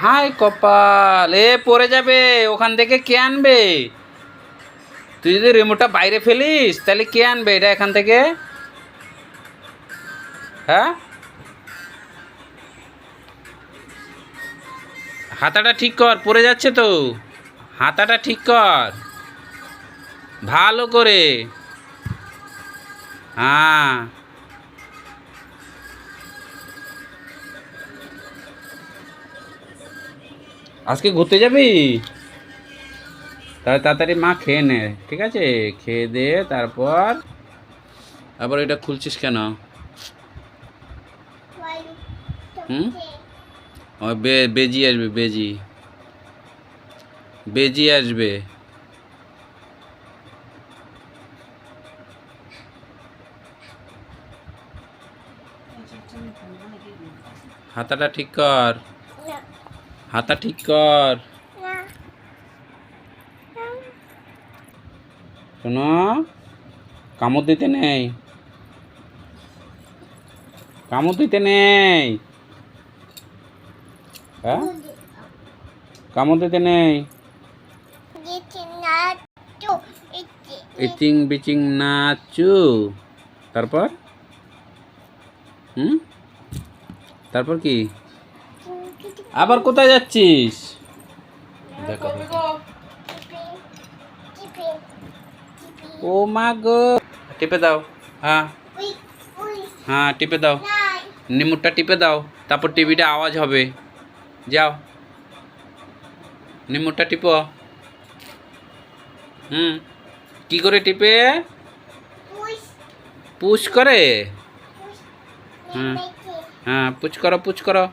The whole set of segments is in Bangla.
হাই কপাল, এ পড়ে যাবে, ওখান থেকে কে আনবে? তুই যদি রিমোটটা বাইরে ফেলিস, তাহলে কে আনবে এটা এখান থেকে? হ্যাঁ? হাতাটা ঠিক কর, পড়ে যাচ্ছে তো। হাতাটা ঠিক কর। ভালো করে। হ্যাঁ। আজকে ঘুরতে যাবি? তাহলে তাড়াতাড়ি মা খেয়ে নে, ঠিক আছে? খেয়ে দে তারপর আবার এটা খুলছিস কেন? হুম? ও বেজি আসবে, বেজি। বেজি আসবে। হাতাটা ঠিক কর। হাতা ঠিক কর। শোনো, কামড় দিতে নেই। কামড় দিতে নেই। হ্যাঁ? কামড় দিতে নেই। ইচিং বিচিং নাচু। তারপর? হুম? তারপর কি? আবার কোথায় যাচ্ছিস? ও মা গো। টিপে দাও। হ্যাঁ। হ্যাঁ টিপে দাও। নিমুরটা টিপে দাও তারপর টিভিটা আওয়াজ হবে। যাও। নিমুরটা টিপো। হুম। কি করে টিপে? পুশ করে। হুম। হ্যাঁ পুচ করো পুচ করো।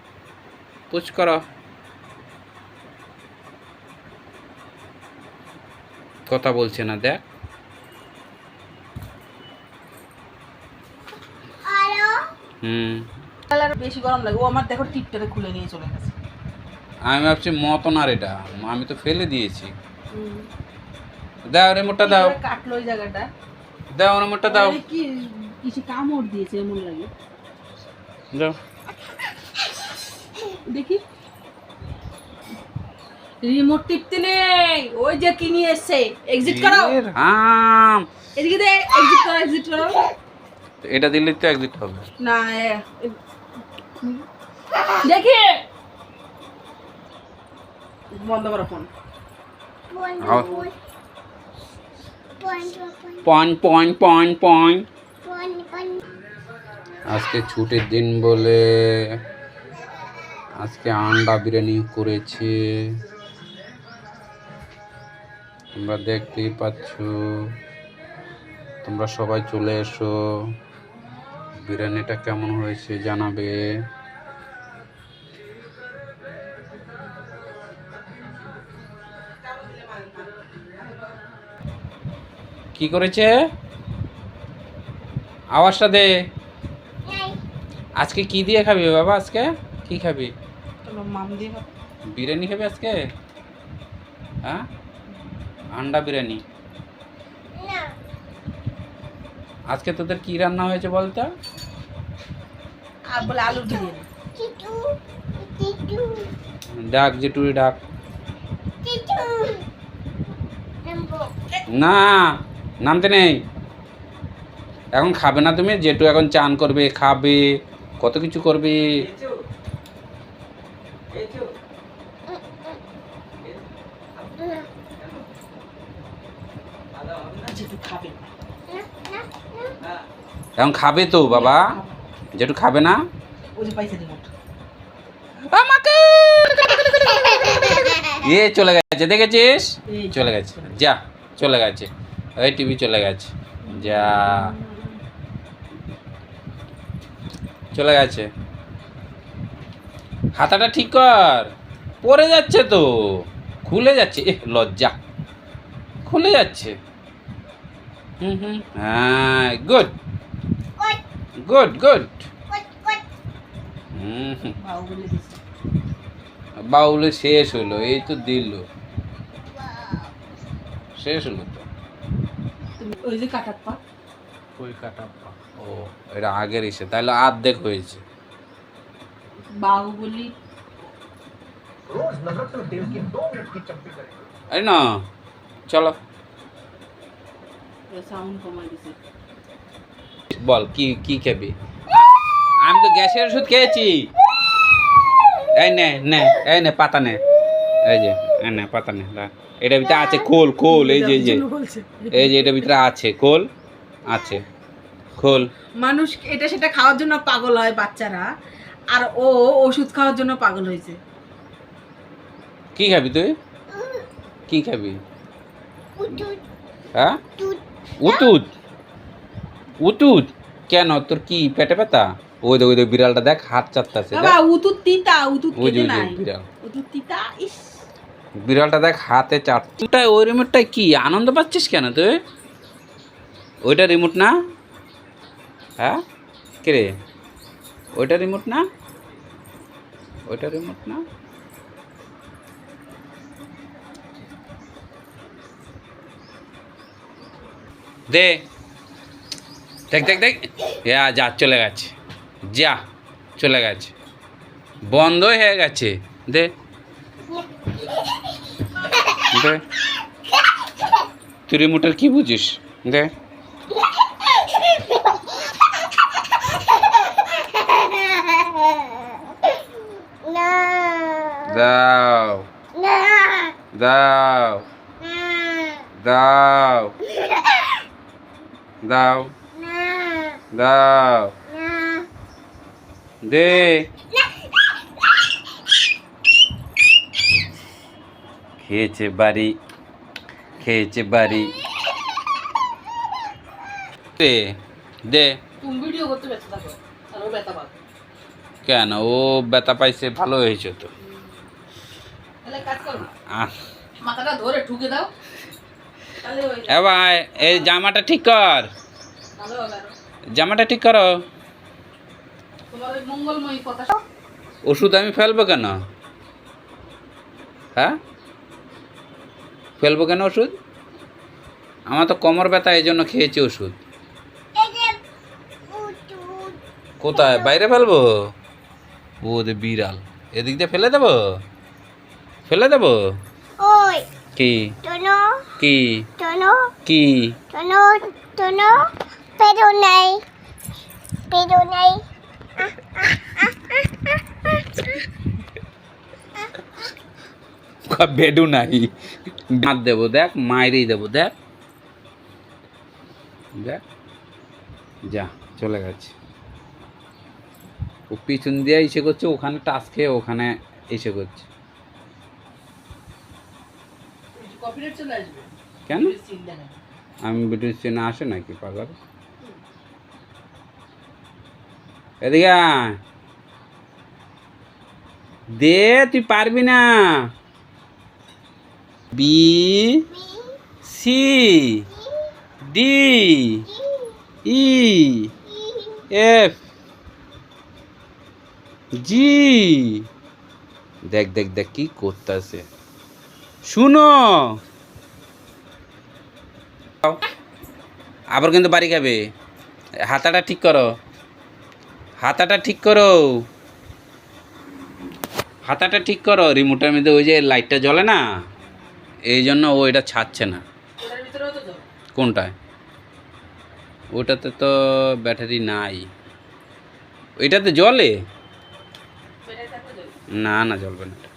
পুচ করো। কথা বলছে না দেখ। হুম। বেশি গরম লাগে। ও আমার দেখো টিপটারে খুলে নিয়ে চলে গেছে। আমি ভাবছি মতন আর এটা। আমি তো ফেলে দিয়েছি। দাও রিমোটটা দাও। কাটলো ওই জায়গাটা। দাও রিমোটটা দাও। কি কিছু কামড় দিয়েছে এমন লাগে। দাও। দেখি। রিমোট টিপতে নেই। ওই যে কি নিয়ে এসছে? এক্সিট করো রাম এদিকে দে এক্সিট করো এক্সিট করো এটা দিলে তো এক্সিট হবে। না দেখি। বন্ধ করো phone point point. Point point. আজকে ছুটির দিন বলে আজকে আন্ডা বিরিয়ানি করেছে। তোমরা দেখতেই পাচ্ছ। তোমরা সবাই চলে এসো। বিরিয়ানিটা কেমন হয়েছে জানাবে। কি করেছে? আওয়াজটা দে। আজকে কি দিয়ে খাবি বাবা? আজকে কি খাবি। বিরিয়ানি খাবে আজকে? হ্যাঁ? আন্ডা বিরিয়ানি? আজকে তোদের কি রান্না হয়েছে বলতো? আর বলে বিরিয়ানি ডাক জেটুরি ডাক। না নামতে নেই। এখন খাবে না তুমি? জেঠু এখন চান করবে খাবে কত কিছু করবে? এখন খাবে তো বাবা। জেঠু খাবে না? এ চলে গেছে দেখেছিস? চলে গেছে। যা চলে গেছে। ওই টিভি চলে গেছে। যা। চলে গেছে। হাতাটা ঠিক কর। পড়ে যাচ্ছে তো। খুলে যাচ্ছে। এ লজ্জা। খুলে যাচ্ছে। হ্যাঁ গুড গুড গুড বাউলে শেষ হলো এই তো দিল শেষ হলো তো ওই যে কাটাপ্পা ওই কাটাপ্পা ও এটা আগের ইসে তাহলে অর্ধেক হয়েছে বাহুবলি আরে না চলো সাউন্ড কমাই দিছে। বল কি কি খাবি? আমি তো গ্যাসের ওষুধ খেয়েছি। এই নে নে এই নে পাতা নে। এই যে এই নে পাতা নে। এটার ভিতরে আছে খোল খোল এই যে এই যে। এই যে এটার ভিতরে আছে খোল আছে খোল। মানুষ এটা সেটা খাওয়ার জন্য পাগল হয় বাচ্চারা আর ও ওষুধ খাওয়ার জন্য পাগল হয়েছে। কি খাবি তুই? কি খাবি? হ্যাঁ? উতুদ উতুদ কেন? তোর কি পেটে ব্যথা? ওই দেখ ওই দেখ বিড়ালটা দেখ হাত চাপতাছে বাবা উতুত তিতা উতুত যে খেতে নাই। বিড়াল। উতুত তিতা ইস। বিড়ালটা দেখ হাতে চারটা ওই রিমোটটায় কি? আনন্দ পাচ্ছিস কেন তুই? ওইটা রিমোট না? হ্যাঁ? কে রে? ওইটা রিমোট না? ওইটা রিমোট না? দে। দেখ দেখ দেখ। ইয়া যা চলে গেছে। যা চলে গেছে। বন্ধ হয়ে গেছে। দে। দে। তুই রিমোটের কি বুঝিস? দে। দাও। দাও। দাও। দাও। দাও। দে। খেয়েছে বাড়ি। খেয়েছে বাড়ি। দে দে। কেন? ও ব্যথা পাইছে ভালো হয়েছে তো। মাথাটা ধরে ঠুকে দাও। এ ভাই এই জামাটা ঠিক কর। জামাটা ঠিক করো। ওষুধ আমি ফেলব কেন? হ্যাঁ? ফেলব কেন ওষুধ? আমার তো কোমর ব্যথা এই জন্য খেয়েছি ওষুধ। কোথায়? বাইরে ফেলব? ও দে বিড়াল। এদিক দিয়ে ফেলে দেবো? ফেলে দেবো? কি? কি? Nó, কি? Nó, tụi nó. Pedo này, pedo বেডু নাই। দাঁত দেবো দেখ মায়েরই দেবো দেখ। দেখ। যা চলে গেছে। ও পিছন দিয়ে এসে করছে ওখানে টাচ খেয়ে ওখানে এসে করছে কপিরাইট চলে আসবে কেন? সিন দেখেন আমি ভিডিও চেনে আসে নাকি পাগল? এদিকে আয়। দে তুই পারবি না। B C D E F G দেখ দেখ দেখ কি করতেছে। শুনো। আবার কিন্তু বাড়ি খাবে। হাতাটা ঠিক করো। হাতাটা ঠিক করো। হাতাটা ঠিক করো। রিমোটের মধ্যে ওই যে লাইটটা জ্বলে না? এই জন্য ও এটা ছাড়ছে না। কোনটায়? ওটাতে তো ব্যাটারি নাই। ওইটাতে যাও না না, জ্বলবে না।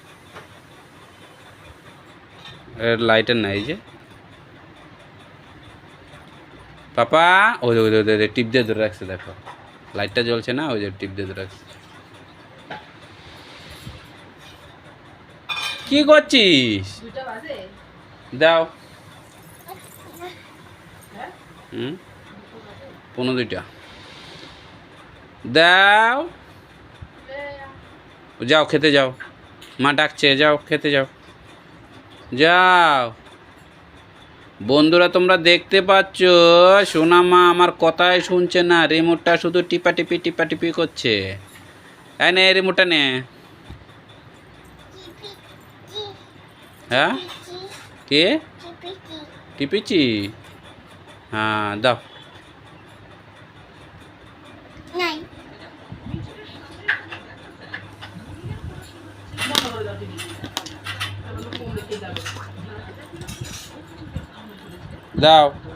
লাইটার নাই যে। পাপা ওই যে, ওই যে, ওই টিপ দিয়ে ধরে রাখছে দেখো। লাইটটা জ্বলছে না ওই যে টিপ দিয়ে ধরে রাখছে। কি করছিস? দাও। হ্যাঁ? হুম? পনেরো দুইটা। দাও। যাও খেতে যাও। মা ডাকছে যাও খেতে যাও। যাও। বন্ধুরা তোমরা দেখতে পাচ্ছ? সোনা মা আমার কথাই শুনছে না। রিমোটটা শুধু টিপা টিপি টিপা টিপি করছে। এই নে রিমোটটা নে। হ্যাঁ? কে? টিপিছি হ্যাঁ দাও। Tchau.